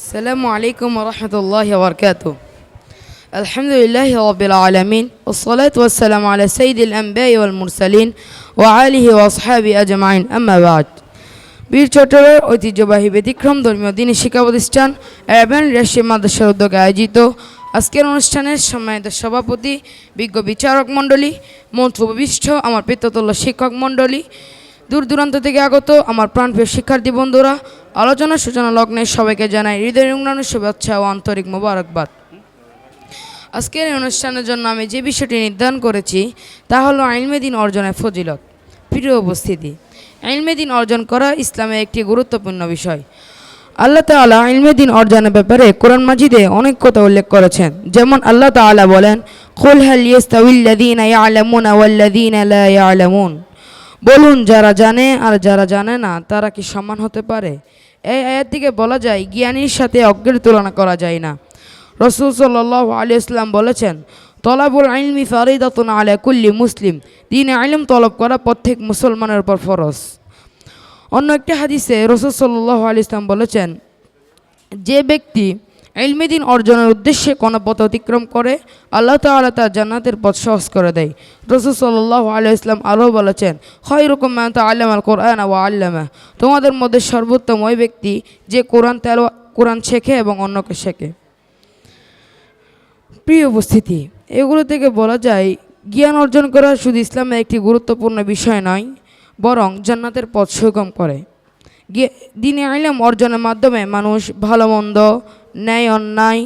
السلام عليكم ورحمة الله وبركاته الحمد لله رب العالمين والصلاة والسلام على سيد الأنبياء والمرسلين وعاله وأصحابه أجمعين أما بعد বীর চট্টগ্রামের ঐতিহ্যবাহী ব্যতিক্রম ধর্মীয় দিনী শিক্ষা প্রতিষ্ঠান অ্যারবান রাশিয়া মাদ্রাসার উদ্যোগে আয়োজিত আজকের অনুষ্ঠানের সম্মানিত সভাপতি বিজ্ঞ বিচারক মণ্ডলী মন্ত্রবিষ্ট আমার পিততুল্য শিক্ষক মণ্ডলী দূর দূরান্ত থেকে আগত আমার প্রাণপ্রিয় শিক্ষার্থী বন্ধুরা আলোচনা সূচনা লগ্নে সবাইকে জানাই হৃদয় উন্নয়নের শুভেচ্ছা ও আন্তরিক মোবারকবাদ। আজকের এই অনুষ্ঠানের জন্য আমি যে বিষয়টি নির্ধারণ করেছি, তা হলো আইলমেদিন অর্জনের ফজিলত। প্রিয় উপস্থিতি আইলমেদিন অর্জন করা ইসলামের একটি গুরুত্বপূর্ণ বিষয়। আল্লাহ তাআলা ইলমেদিন অর্জনের ব্যাপারে কোরআন মাজিদে অনেক কথা উল্লেখ করেছেন। যেমন আল্লাহ তাআলা বলেন, কুল হাল ইয়াস্তাউিল্লাযীনা ইয়ালামুনা ওয়াল্লাযীনা লা ইয়ালামুন। বলুন, যারা জানে আর যারা জানে না, তারা কি সমান হতে পারে? এই আয়াত থেকে বলা যায়, জ্ঞানীর সাথে অজ্ঞের তুলনা করা যায় না। রসুল সাল্লাহ আলী ইসলাম বলেছেন, তলাবুল আইলমি ফারিদাতুন আলা কুল্লি মুসলিম। দিনে আইলম তলব করা প্রত্যেক মুসলমানের উপর ফরজ। অন্য একটি হাদিসে রসুল সাল্লাহ আলী ইসলাম বলেছেন, যে ব্যক্তি ইলমেদিন অর্জনের উদ্দেশ্যে কোনো পথ অতিক্রম করে আল্লাহ তাআলা তার জান্নাতের পথ সহজ করে দেয়। রসুল সাল্লাহ আলিয়া ইসলাম আরও বলেছেন হয় রকম তা আল্লাম আল কোরআন ও আল্লামা তোমাদের মধ্যে সর্বোত্তম ওই ব্যক্তি যে কোরআন তেল কোরআন শেখে এবং অন্যকে শেখে। প্রিয় উপস্থিতি, এগুলো থেকে বলা যায়, জ্ঞান অর্জন করা শুধু ইসলামের একটি গুরুত্বপূর্ণ বিষয় নয়, বরং জান্নাতের পথ সুগম করে। দিনে আইলাম অর্জনের মাধ্যমে মানুষ ভালো, মন্দ, ন্যায়, অন্যায়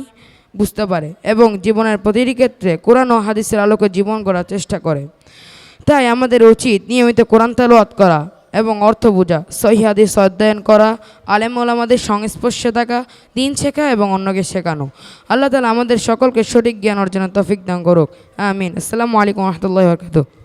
বুঝতে পারে এবং জীবনের প্রতিটি ক্ষেত্রে কোরআন ও হাদিসের আলোকে জীবন গড়ার চেষ্টা করে। তাই আমাদের উচিত নিয়মিত কোরআন তালোয়াত করা এবং অর্থ বোঝা, সহি হাদিস অধ্যয়ন করা, আলেম ওলামাদের সংস্পর্শে থাকা, দিন শেখা এবং অন্যকে শেখানো। আল্লাহ তালা আমাদের সকলকে সঠিক জ্ঞান অর্জনের তফিক দান করুক। আমিন। আসসালামু আলাইকুম রহমতুল্লাহ বরকাতুহ।